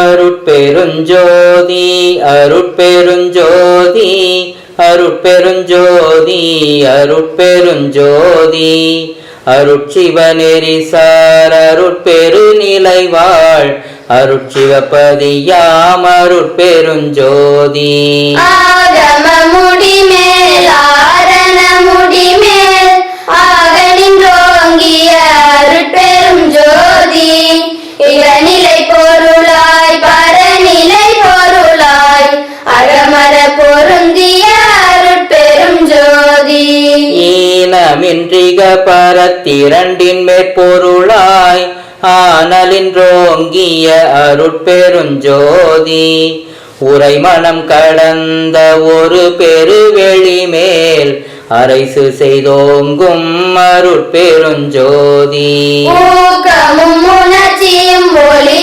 அருட்பெருஞ்சோதி அருட்பெருஞ்சோதி அருட்பெருஞ்சோதி அருட்பெருஞ்சோதி. அருட்சிவநெறிசார் அருட்பெருநிலை வாழ் அருட்சிவபதியாம் அருட்பெருஞ்சோதி. ஆகம முடிமேல் பரத்திரண்டின் மேற்பொருளாய் ஆனலின்றோங்கிய அருட்பெருஞ்சோதி. உரைமணம் கடந்த ஒரு பெருவெளி மேல் அரைசு செய்தோங்கும் அருட்பெருஞ்சோதி. ஊக்கமும் உணர்ச்சியும் ஒளி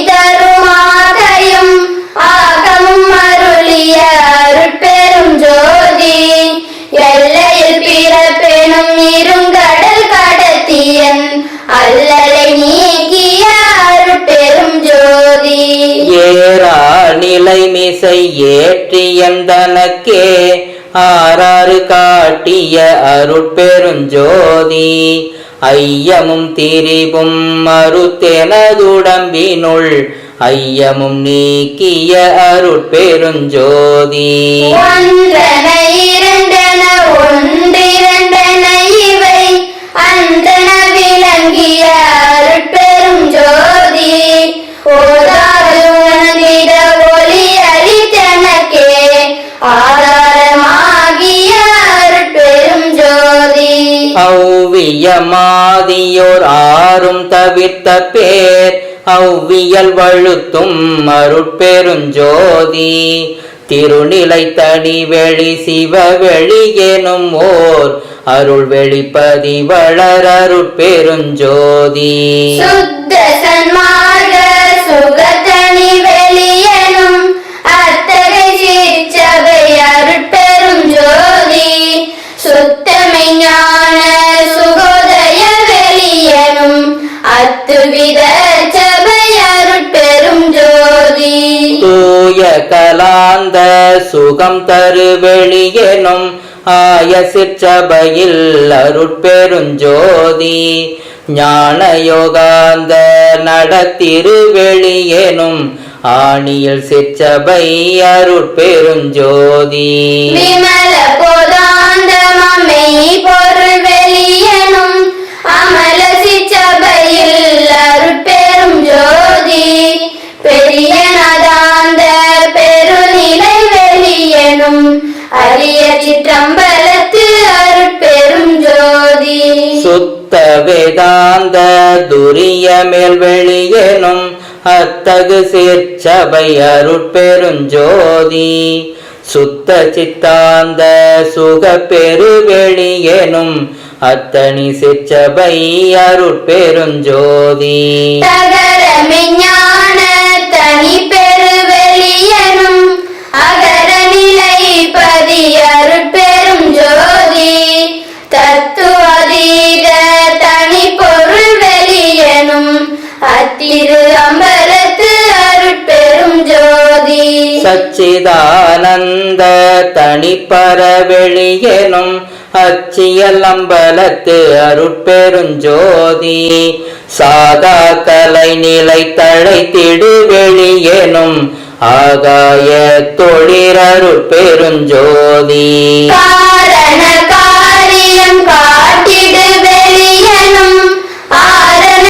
இசை ஏற்றியந்தனக்கே ஆறாறு காட்டிய அருட்பெருஞ்சோதி. ஐயமும் திரிவும் மறுத்தெனதுடம்பினுள் ஐயமும் நீக்கிய அருட்பெருஞ்சோதி. ஔவியமாதியோர் ஆறும் தவிர்த்த பேர் அவ்வியல் வழுத்தும் அருட்பெருஞ்சோதி. திருநிலை தனி வெளி சிவவெளி எனும் ஓர் அருள் வெளிப்பதி வளர் அருட்பெருஞ்சோதி. சுத்த சன்மார்க்க துய கலாந்த சுகம் தரு வெளியெனும் ஆய சிற்சபையில் அருட்பெருஞ்சோதி. ஞான யோகாந்த நடத்திருவெளியெனும் ஆணியில் சிற்றபை அருட்பெருஞ்சோதி. விமல போதாந்தமமை பொருள் வெளியனும் சுத்த வேதாந்த துரிய மேல் வெளியேனும் அத்தகு சிற்சபை அருட்பெருஞ்சோதி. சுத்த சித்தாந்த சுக பெருவெளியெனும் அத்தனி சிற்சபை அருட்பெருஞ்சோதி. தகர மெஞ்ஞான தனி பெருவெளியனும் அகர சச்சிதானந்த தனிப்பர வெளியெனும் அச்சியல் அம்பலத்து அருட்பெருஞ்சோதி. சாதா கலை நிலை தழைத்திடு வெளியெனும் ஆகாய தொழிறருட்பெருஞ்சோதி